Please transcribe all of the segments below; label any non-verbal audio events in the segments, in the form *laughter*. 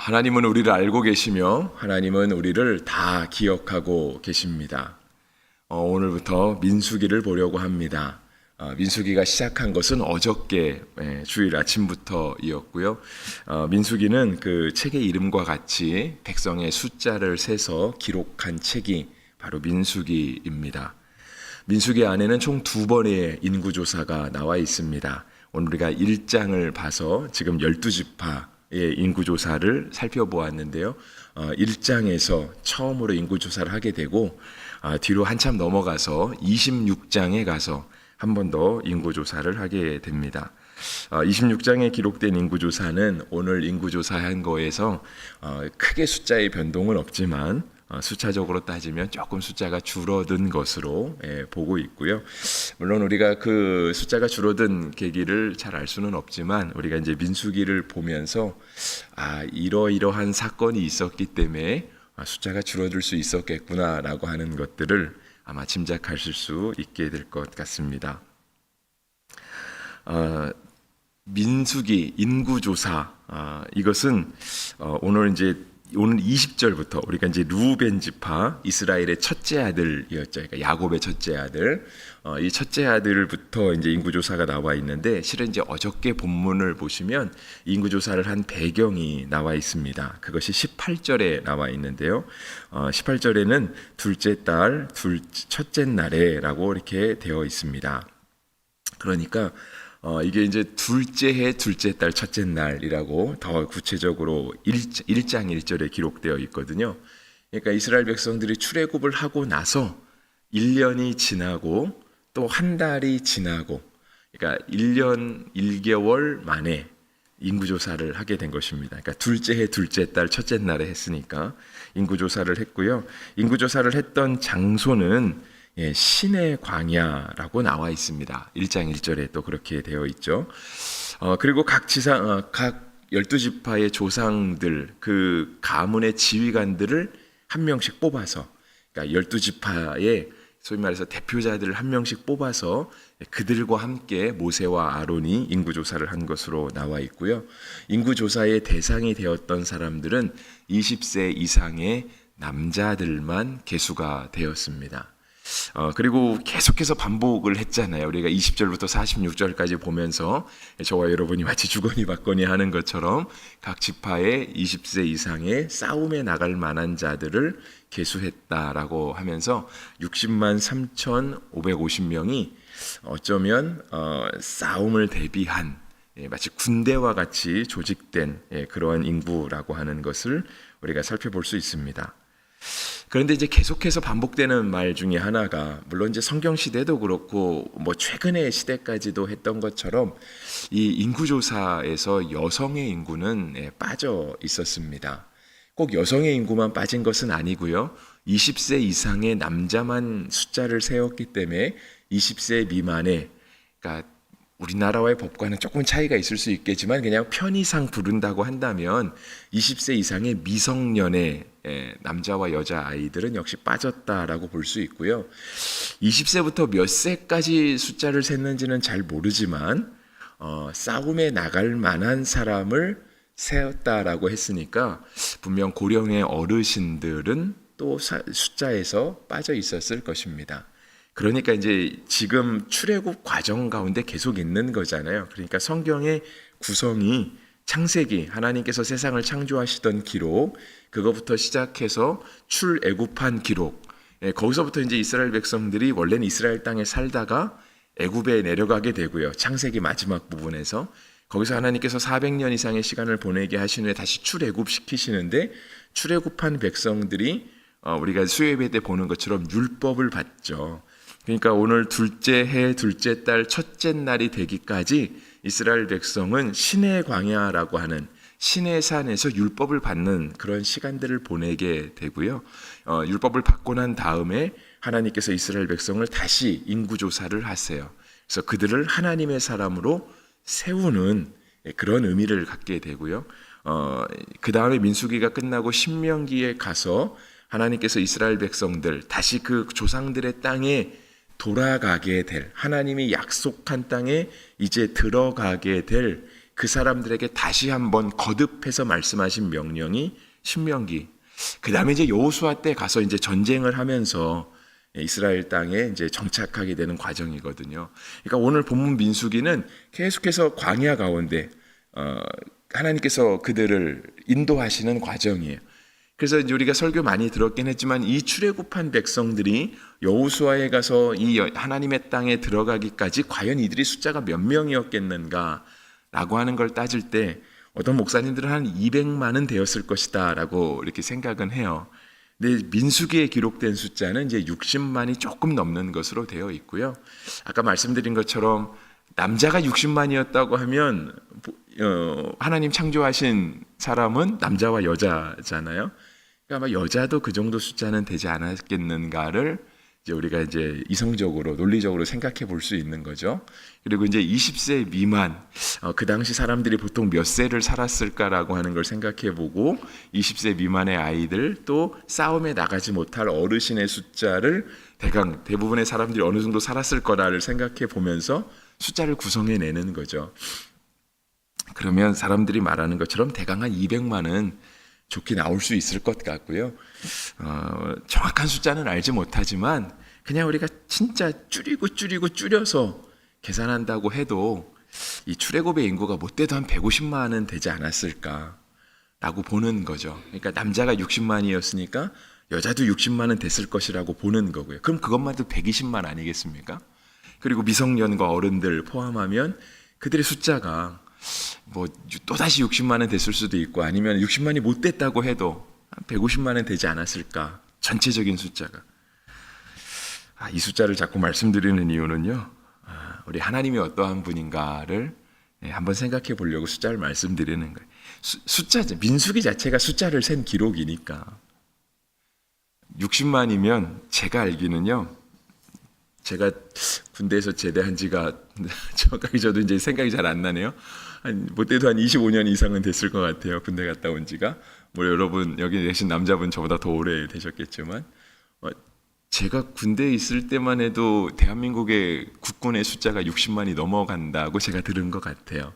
하나님은 우리를 알고 계시며 하나님은 우리를 다 기억하고 계십니다. 어, 오늘부터 민수기를 보려고 합니다. 어, 민수기가 시작한 것은 어저께 예, 주일 아침부터이었고요. 어, 민수기는 그 책의 이름과 같이 백성의 숫자를 세서 기록한 책이 바로 민수기입니다. 민수기 안에는 총 두 번의 인구조사가 나와 있습니다. 오늘 우리가 1장을 봐서 지금 12지파의 인구조사를 살펴보았는데요. 어, 1장에서 처음으로 인구조사를 하게 되고 아, 뒤로 한참 넘어가서 26장에 가서 한 번 더 인구조사를 하게 됩니다. 어, 26장에 기록된 인구조사는 오늘 인구조사한 거에서 어, 크게 숫자의 변동은 없지만 어, 숫자적으로 따지면 조금 숫자가 줄어든 것으로 예, 보고 있고요. 물론 우리가 그 숫자가 줄어든 계기를 잘 알 수는 없지만 우리가 이제 민수기를 보면서 아 이러이러한 사건이 있었기 때문에 아, 숫자가 줄어들 수 있었겠구나라고 하는 것들을 아마 짐작하실 수 있게 될 것 같습니다. 어, 민수기 인구조사 아, 이것은 어, 오늘 이제 오늘 20절부터 우리가 이제 루벤 지파 이스라엘의 첫째 아들이었죠. 그러니까 야곱의 첫째 아들. 어, 이 첫째 아들부터 이제 인구 조사가 나와 있는데 실은 이제 어저께 본문을 보시면 인구 조사를 한 배경이 나와 있습니다. 그것이 18절에 나와 있는데요. 어, 18절에는 둘째 달, 둘 첫째 날에라고 이렇게 되어 있습니다. 그러니까 어, 이게 이제 둘째 해 둘째 달 첫째 날이라고 더 구체적으로 1, 장 1절에 기록되어 있거든요. 그러니까 이스라엘 백성들이 출애굽을 하고 나서 1년이 지나고 또 한 달이 지나고 그러니까 1년 1개월 만에 인구조사를 하게 된 것입니다. 그러니까 둘째 해 둘째 달 첫째 날에 했으니까 인구조사를 했고요. 인구조사를 했던 장소는 예, 신의 광야라고 나와 있습니다. 1장 1절에 또 그렇게 되어 있죠. 어, 그리고 각 지상 어, 각 열두 지파의 조상들 그 가문의 지휘관들을 한 명씩 뽑아서 그러니까 열두 지파의 소위 말해서 대표자들을 한 명씩 뽑아서 그들과 함께 모세와 아론이 인구 조사를 한 것으로 나와 있고요. 인구 조사의 대상이 되었던 사람들은 20세 이상의 남자들만 개수가 되었습니다. 어, 그리고 계속해서 반복을 했잖아요. 우리가 20절부터 46절까지 보면서 저와 여러분이 마치 주거니 받거니 하는 것처럼 각 지파의 20세 이상의 싸움에 나갈 만한 자들을 개수했다라고 하면서 60만 3,550명이 어쩌면 어, 싸움을 대비한 예, 마치 군대와 같이 조직된 예, 그러한 인구라고 하는 것을 우리가 살펴볼 수 있습니다. 그런데 이제 계속해서 반복되는 말 중에 하나가 물론 이제 성경 시대도 그렇고 뭐 최근의 시대까지도 했던 것처럼 이 인구 조사에서 여성의 인구는 예, 빠져 있었습니다. 꼭 여성의 인구만 빠진 것은 아니고요. 20세 이상의 남자만 숫자를 세웠기 때문에 20세 미만의 그러니까 우리나라와의 법과는 조금 차이가 있을 수 있겠지만 그냥 편의상 부른다고 한다면 20세 이상의 미성년의 남자와 여자 아이들은 역시 빠졌다라고 볼 수 있고요. 20세부터 몇 세까지 숫자를 셌는지는 잘 모르지만 어, 싸움에 나갈 만한 사람을 세웠다라고 했으니까 분명 고령의 어르신들은 또 숫자에서 빠져 있었을 것입니다. 그러니까 이제 지금 출애굽 과정 가운데 계속 있는 거잖아요. 그러니까 성경의 구성이 창세기 하나님께서 세상을 창조하시던 기록 그거부터 시작해서 출애굽한 기록 예, 거기서부터 이제 이스라엘 백성들이 원래는 이스라엘 땅에 살다가 애굽에 내려가게 되고요. 창세기 마지막 부분에서 거기서 하나님께서 400년 이상의 시간을 보내게 하신 후에 다시 출애굽 시키시는데 출애굽한 백성들이 어, 우리가 수요예배 때 보는 것처럼 율법을 받죠. 그러니까 오늘 둘째 해, 둘째 달, 첫째 날이 되기까지 이스라엘 백성은 신의 광야라고 하는 신의 산에서 율법을 받는 그런 시간들을 보내게 되고요. 어, 율법을 받고 난 다음에 하나님께서 이스라엘 백성을 다시 인구조사를 하세요. 그래서 그들을 하나님의 사람으로 세우는 그런 의미를 갖게 되고요. 어, 그 다음에 민수기가 끝나고 신명기에 가서 하나님께서 이스라엘 백성들 다시 그 조상들의 땅에 돌아가게 될 하나님이 약속한 땅에 이제 들어가게 될 그 사람들에게 다시 한번 거듭해서 말씀하신 명령이 신명기. 그 다음에 이제 여호수아 때 가서 이제 전쟁을 하면서 이스라엘 땅에 이제 정착하게 되는 과정이거든요. 그러니까 오늘 본문 민수기는 계속해서 광야 가운데 어, 하나님께서 그들을 인도하시는 과정이에요. 그래서 우리가 설교 많이 들었긴 했지만 이 출애굽한 백성들이 여호수아에 가서 이 여- 하나님의 땅에 들어가기까지 과연 이들이 숫자가 몇 명이었겠는가라고 하는 걸 따질 때 어떤 목사님들은 한 200만은 되었을 것이다라고 이렇게 생각은 해요. 근데 민수기에 기록된 숫자는 이제 60만이 조금 넘는 것으로 되어 있고요. 아까 말씀드린 것처럼 남자가 60만이었다고 하면 어, 하나님 창조하신 사람은 남자와 여자잖아요. 그러니까 아마 여자도 그 정도 숫자는 되지 않았겠는가를 이제 우리가 이제 이성적으로 논리적으로 생각해 볼 수 있는 거죠. 그리고 이제 20세 미만 어, 그 당시 사람들이 보통 몇 세를 살았을까라고 하는 걸 생각해 보고 20세 미만의 아이들 또 싸움에 나가지 못할 어르신의 숫자를 대강 대부분의 사람들이 어느 정도 살았을 거라를 생각해 보면서 숫자를 구성해 내는 거죠. 그러면 사람들이 말하는 것처럼 대강 한 200만은 좋게 나올 수 있을 것 같고요. 어, 정확한 숫자는 알지 못하지만 그냥 우리가 진짜 줄이고 줄이고 줄여서 계산한다고 해도 이 출애굽의 인구가 못돼도 한 150만은 되지 않았을까라고 보는 거죠. 그러니까 남자가 60만이었으니까 여자도 60만은 됐을 것이라고 보는 거고요. 그럼 그것만 해도 120만 아니겠습니까? 그리고 미성년과 어른들 포함하면 그들의 숫자가 뭐 또다시 60만은 됐을 수도 있고 아니면 60만이 못 됐다고 해도 한 150만은 되지 않았을까? 전체적인 숫자가. 아, 이 숫자를 자꾸 말씀드리는 이유는요. 아, 우리 하나님이 어떠한 분인가를 예, 한번 생각해 보려고 숫자를 말씀드리는 거예요. 수, 숫자 민수기 자체가 숫자를 센 기록이니까. 60만이면 제가 알기는요 제가 군대에서 제대한 지가 *laughs* 정확하게 저도 이제 생각이 잘 안 나네요. 한 못돼도 한 25년 이상은 됐을 것 같아요. 군대 갔다 온 지가. 뭐 여러분 여기 계신 남자분 저보다 더 오래 되셨겠지만 어, 제가 군대에 있을 때만 해도 대한민국의 국군의 숫자가 60만이 넘어간다고 제가 들은 것 같아요.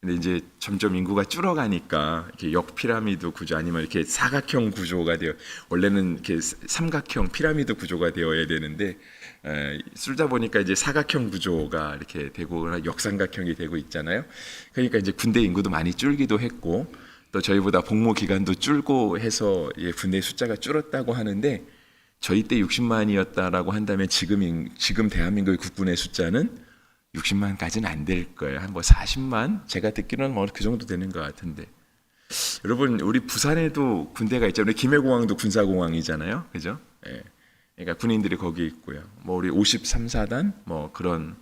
근데 이제 점점 인구가 줄어가니까 이렇게 역 피라미드 구조 아니면 이렇게 사각형 구조가 되어 원래는 이렇게 삼각형 피라미드 구조가 되어야 되는데 에, 쓰다 보니까 이제 사각형 구조가 이렇게 되고 역삼각형이 되고 있잖아요. 그러니까 이제 군대 인구도 많이 줄기도 했고 또 저희보다 복무 기간도 줄고 해서 예, 군대 숫자가 줄었다고 하는데 저희 때 60만이었다라고 한다면 지금 인- 지금 대한민국의 국군의 숫자는 60만까지는 안 될 거예요. 한 뭐 40만? 제가 듣기로는 뭐 그 정도 되는 것 같은데. 여러분, 우리 부산에도 군대가 있잖아요. 김해공항도 군사공항이잖아요. 그죠? 예. 그러니까 군인들이 거기 있고요. 뭐 우리 53, 4단? 뭐 그런.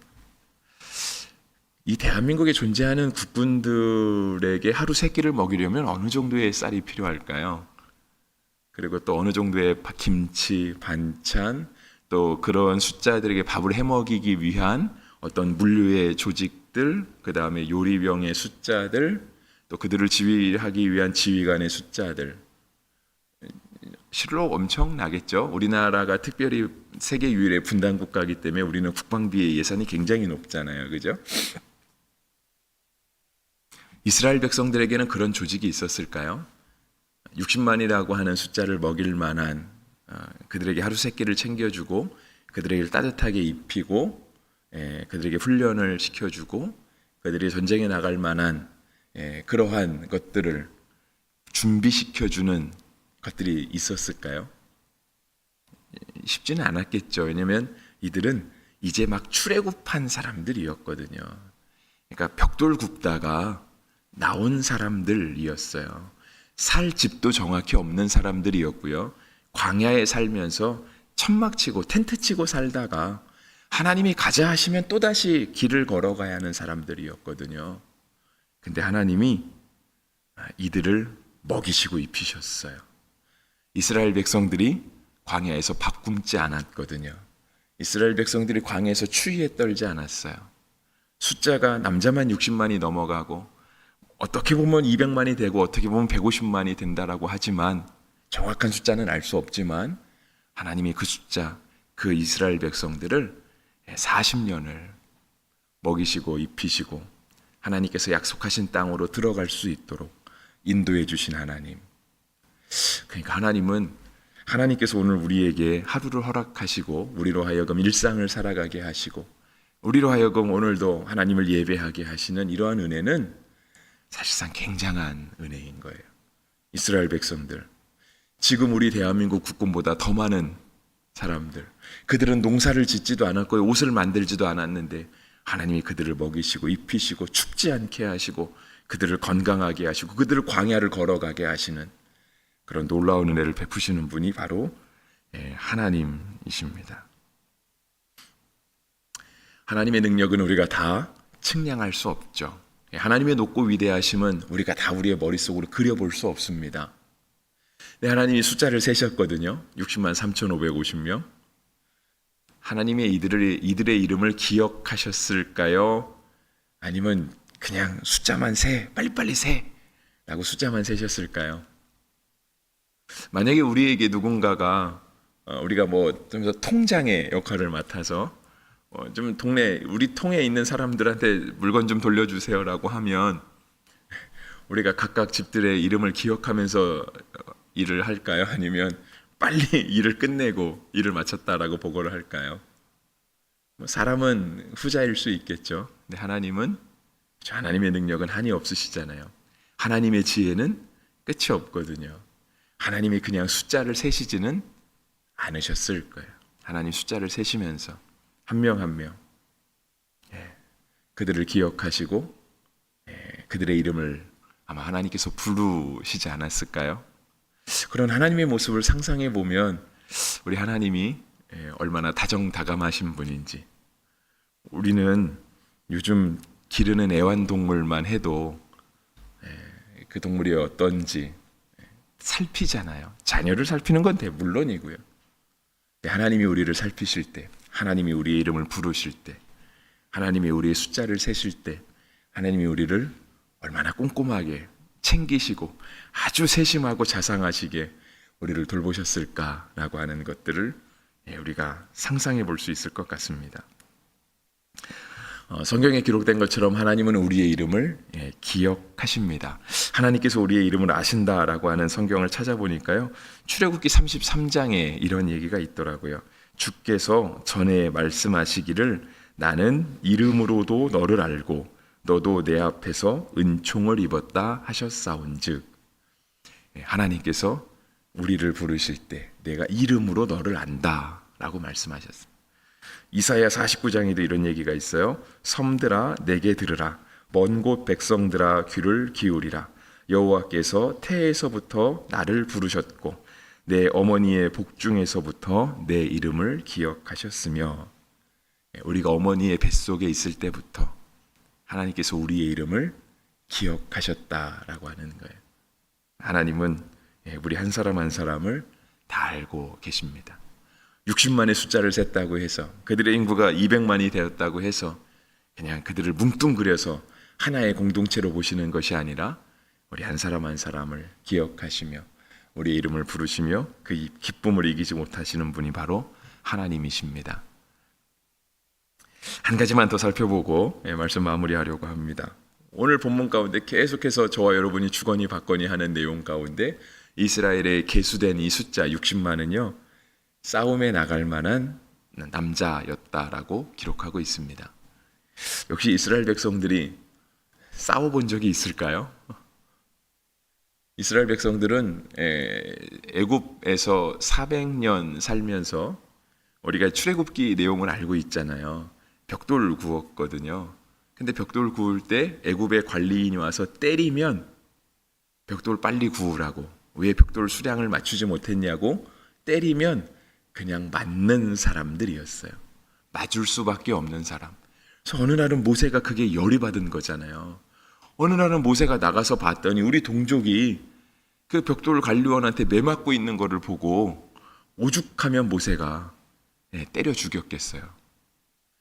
이 대한민국에 존재하는 국군들에게 하루 세 끼를 먹이려면 어느 정도의 쌀이 필요할까요? 그리고 또 어느 정도의 바- 김치, 반찬, 또 그런 숫자들에게 밥을 해 먹이기 위한 어떤 물류의 조직들, 그 다음에 요리병의 숫자들, 또 그들을 지휘하기 위한 지휘관의 숫자들. 실로 엄청나겠죠. 우리나라가 특별히 세계 유일의 분단 국가이기 때문에 우리는 국방비의 예산이 굉장히 높잖아요. 그죠? 이스라엘 백성들에게는 그런 조직이 있었을까요? 60만이라고 하는 숫자를 먹일 만한 어, 그들에게 하루 세 끼를 챙겨주고 그들에게 따뜻하게 입히고 예, 그들에게 훈련을 시켜주고 그들이 전쟁에 나갈 만한 예, 그러한 것들을 준비시켜주는 것들이 있었을까요? 예, 쉽지는 않았겠죠. 왜냐하면 이들은 이제 막 출애굽한 사람들이었거든요. 그러니까 벽돌 굽다가 나온 사람들이었어요. 살 집도 정확히 없는 사람들이었고요. 광야에 살면서 천막 치고 텐트 치고 살다가 하나님이 가자 하시면 또다시 길을 걸어가야 하는 사람들이었거든요. 근데 하나님이 이들을 먹이시고 입히셨어요. 이스라엘 백성들이 광야에서 밥 굶지 않았거든요. 이스라엘 백성들이 광야에서 추위에 떨지 않았어요. 숫자가 남자만 60만이 넘어가고 어떻게 보면 200만이 되고 어떻게 보면 150만이 된다라고 하지만 정확한 숫자는 알 수 없지만 하나님이 그 숫자 그 이스라엘 백성들을 40년을 먹이시고 입히시고 하나님께서 약속하신 땅으로 들어갈 수 있도록 인도해 주신 하나님. 그러니까 하나님은 하나님께서 오늘 우리에게 하루를 허락하시고 우리로 하여금 일상을 살아가게 하시고 우리로 하여금 오늘도 하나님을 예배하게 하시는 이러한 은혜는 사실상 굉장한 은혜인 거예요. 이스라엘 백성들 지금 우리 대한민국 국군보다 더 많은 사람들 그들은 농사를 짓지도 않았고 옷을 만들지도 않았는데 하나님이 그들을 먹이시고 입히시고 춥지 않게 하시고 그들을 건강하게 하시고 그들을 광야를 걸어가게 하시는 그런 놀라운 은혜를 베푸시는 분이 바로 예, 하나님이십니다. 하나님의 능력은 우리가 다 측량할 수 없죠. 예, 하나님의 높고 위대하심은 우리가 다 우리의 머릿속으로 그려볼 수 없습니다. 네, 하나님이 숫자를 세셨거든요. 60만 3,550명. 하나님의 이들의, 이들의 이름을 기억하셨을까요? 아니면 그냥 숫자만 세, 빨리빨리 세! 라고 숫자만 세셨을까요? 만약에 우리에게 누군가가 어, 우리가 뭐 좀 더 통장의 역할을 맡아서 어, 좀 동네 우리 통에 있는 사람들한테 물건 좀 돌려주세요라고 하면 우리가 각각 집들의 이름을 기억하면서 어, 일을 할까요? 아니면 빨리 *laughs* 일을 끝내고 일을 마쳤다라고 보고를 할까요? 뭐 사람은 후자일 수 있겠죠. 근데 하나님은 저 하나님의 능력은 한이 없으시잖아요. 하나님의 지혜는 끝이 없거든요. 하나님이 그냥 숫자를 세시지는 않으셨을 거예요. 하나님 숫자를 세시면서 한 명 한명 그들을 기억하시고 예, 그들의 이름을 아마 하나님께서 부르시지 않았을까요? 그런 하나님의 모습을 상상해 보면 우리 하나님이 예, 얼마나 다정다감하신 분인지 우리는 요즘 기르는 애완동물만 해도 예, 그 동물이 어떤지 살피잖아요. 자녀를 살피는 건 대물론이고요. 하나님이 우리를 살피실 때, 하나님이 우리의 이름을 부르실 때, 하나님이 우리의 숫자를 세실 때, 하나님이 우리를 얼마나 꼼꼼하게 챙기시고 아주 세심하고 자상하시게 우리를 돌보셨을까라고 하는 것들을 예, 우리가 상상해 볼 수 있을 것 같습니다. 어, 성경에 기록된 것처럼 하나님은 우리의 이름을 예, 기억하십니다. 하나님께서 우리의 이름을 아신다라고 하는 성경을 찾아보니까요. 출애굽기 33장에 이런 얘기가 있더라고요. 주께서 전에 말씀하시기를 나는 이름으로도 너를 알고 너도 내 앞에서 은총을 입었다 하셨사온즉 예, 하나님께서 우리를 부르실 때 내가 이름으로 너를 안다라고 말씀하셨습니다. 이사야 49장에도 이런 얘기가 있어요. 섬들아 내게 들으라 먼 곳 백성들아 귀를 기울이라 여호와께서 태에서부터 나를 부르셨고 내 어머니의 복중에서부터 내 이름을 기억하셨으며 예, 우리가 어머니의 뱃속에 있을 때부터 하나님께서 우리의 이름을 기억하셨다라고 하는 거예요. 하나님은 예, 우리 한 사람 한 사람을 다 알고 계십니다. 60만의 숫자를 셌다고 해서 그들의 인구가 200만이 되었다고 해서 그냥 그들을 뭉뚱그려서 하나의 공동체로 보시는 것이 아니라 우리 한 사람 한 사람을 기억하시며 우리의 이름을 부르시며 그 기쁨을 이기지 못하시는 분이 바로 하나님이십니다. 한 가지만 더 살펴보고 예, 말씀 마무리하려고 합니다. 오늘 본문 가운데 계속해서 저와 여러분이 주거니 받거니 하는 내용 가운데 이스라엘의 계수된 이 숫자 60만은요 싸움에 나갈 만한 남자였다라고 기록하고 있습니다. 역시 이스라엘 백성들이 싸워본 적이 있을까요? 이스라엘 백성들은 애굽에서 400년 살면서 우리가 출애굽기 내용을 알고 있잖아요. 벽돌 구웠거든요. 근데 벽돌 구울 때 애굽의 관리인이 와서 때리면 벽돌 빨리 구우라고 왜 벽돌 수량을 맞추지 못했냐고 때리면 그냥 맞는 사람들이었어요. 맞을 수밖에 없는 사람. 그래서 어느 날은 모세가 그게 열이 받은 거잖아요. 어느 날은 모세가 나가서 봤더니 우리 동족이 그 벽돌 관리원한테 매 맞고 있는 거를 보고 오죽하면 모세가 네, 때려 죽였겠어요.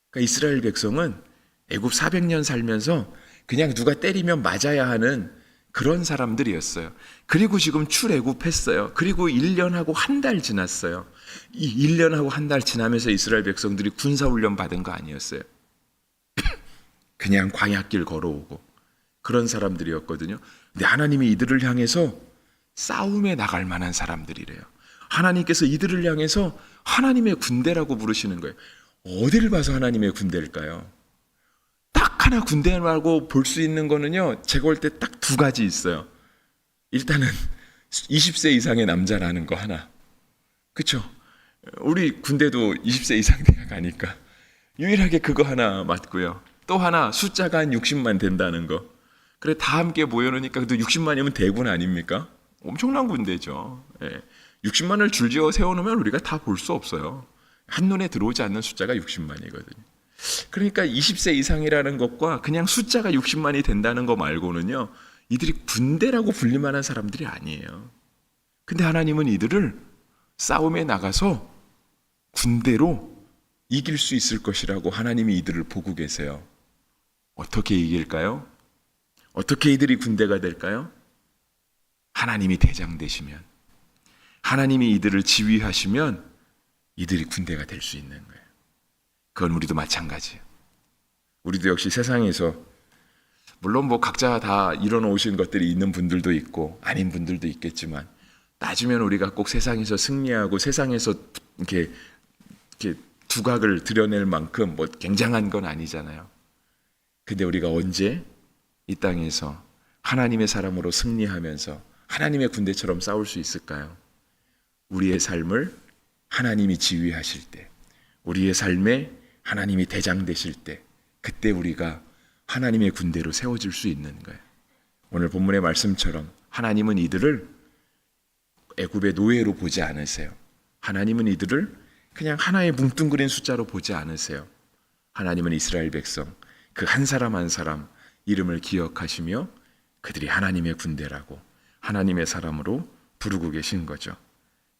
그러니까 이스라엘 백성은 애굽 400년 살면서 그냥 누가 때리면 맞아야 하는 그런 사람들이었어요. 그리고 지금 출애굽했어요. 그리고 1년하고 한 달 지났어요. 이 1년하고 한 달 지나면서 이스라엘 백성들이 군사 훈련 받은 거 아니었어요. *laughs* 그냥 광야길 걸어오고 그런 사람들이었거든요. 근데 하나님이 이들을 향해서 싸움에 나갈 만한 사람들이래요. 하나님께서 이들을 향해서 하나님의 군대라고 부르시는 거예요. 어디를 봐서 하나님의 군대일까요? 딱 하나 군대라고 볼 수 있는 거는요. 제가 볼 때 딱 두 가지 있어요. 일단은 20세 이상의 남자라는 거 하나. 그쵸? 우리 군대도 20세 이상 돼야 가니까. 유일하게 그거 하나 맞고요. 또 하나 숫자가 한 60만 된다는 거. 그래 다 함께 모여놓으니까 그 60만이면 대군 아닙니까? 엄청난 군대죠. 예. 60만을 줄지어 세워놓으면 우리가 다 볼 수 없어요. 한눈에 들어오지 않는 숫자가 60만이거든요. 그러니까 20세 이상이라는 것과 그냥 숫자가 60만이 된다는 거 말고는요. 이들이 군대라고 불릴 만한 사람들이 아니에요. 근데 하나님은 이들을 싸움에 나가서 군대로 이길 수 있을 것이라고 하나님이 이들을 보고 계세요. 어떻게 이길까요? 어떻게 이들이 군대가 될까요? 하나님이 대장 되시면, 하나님이 이들을 지휘하시면 이들이 군대가 될 수 있는 거예요. 그건 우리도 마찬가지예요. 우리도 역시 세상에서 물론 뭐 각자 다 이뤄놓으신 것들이 있는 분들도 있고 아닌 분들도 있겠지만 따지면 우리가 꼭 세상에서 승리하고 세상에서 이렇게 이렇게 두각을 드러낼 만큼 뭐 굉장한 건 아니잖아요. 근데 우리가 언제 이 땅에서 하나님의 사람으로 승리하면서 하나님의 군대처럼 싸울 수 있을까요? 우리의 삶을 하나님이 지휘하실 때, 우리의 삶에 하나님이 대장 되실 때, 그때 우리가 하나님의 군대로 세워질 수 있는 거예요. 오늘 본문의 말씀처럼 하나님은 이들을 애굽의 노예로 보지 않으세요. 하나님은 이들을 그냥 하나의 뭉뚱그린 숫자로 보지 않으세요. 하나님은 이스라엘 백성 그 한 사람 한 사람 이름을 기억하시며 그들이 하나님의 군대라고 하나님의 사람으로 부르고 계신 거죠.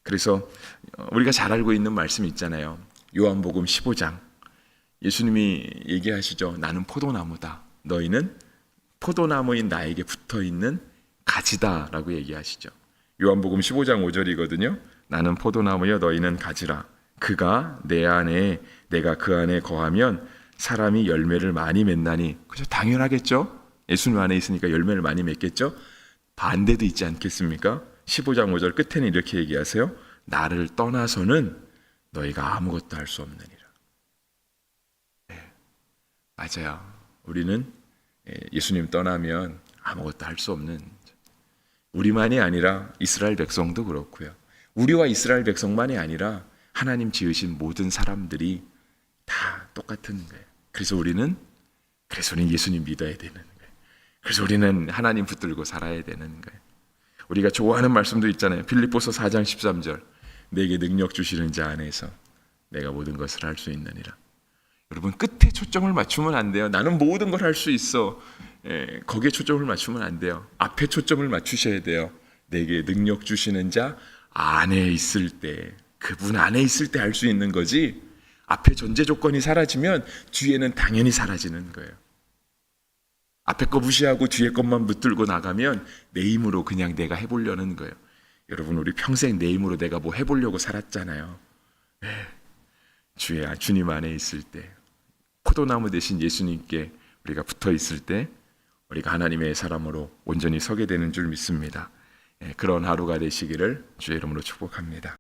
그래서 우리가 잘 알고 있는 말씀 있잖아요. 요한복음 15장 예수님이 얘기하시죠. 나는 포도나무다. 너희는 포도나무인 나에게 붙어 있는 가지다라고 얘기하시죠. 요한복음 15장 5절이거든요. 나는 포도나무여 너희는 가지라. 그가 내 안에 내가 그 안에 거하면 사람이 열매를 많이 맺나니 그죠 당연하겠죠. 예수님 안에 있으니까 열매를 많이 맺겠죠. 반대도 있지 않겠습니까? 15장 5절 끝에는 이렇게 얘기하세요. 나를 떠나서는 너희가 아무것도 할 수 없느니라. 네, 맞아요. 우리는 예, 예수님 떠나면 아무것도 할 수 없는 우리만이 아니라 이스라엘 백성도 그렇고요. 우리와 이스라엘 백성만이 아니라 하나님 지으신 모든 사람들이 다 똑같은 거예요. 그래서 우리는 그래서 우리는 예수님 믿어야 되는 거예요. 그래서 우리는 하나님 붙들고 살아야 되는 거예요. 우리가 좋아하는 말씀도 있잖아요. 빌립보서 4장 13절. 내게 능력 주시는 자 안에서 내가 모든 것을 할 수 있느니라. 여러분 끝에 초점을 맞추면 안 돼요. 나는 모든 걸 할 수 있어. 예, 거기에 초점을 맞추면 안 돼요. 앞에 초점을 맞추셔야 돼요. 내게 능력 주시는 자 안에 있을 때 그분 안에 있을 때 할 수 있는 거지. 앞에 전제 조건이 사라지면 뒤에는 당연히 사라지는 거예요. 앞에 거 무시하고 뒤에 것만 붙들고 나가면 내 힘으로 그냥 내가 해보려는 거예요. 여러분 우리 평생 내 힘으로 내가 뭐 해보려고 살았잖아요. 네. 주의 주님 안에 있을 때 포도나무 대신 예수님께 우리가 붙어 있을 때 우리가 하나님의 사람으로 온전히 서게 되는 줄 믿습니다. 예, 그런 하루가 되시기를 주의 이름으로 축복합니다.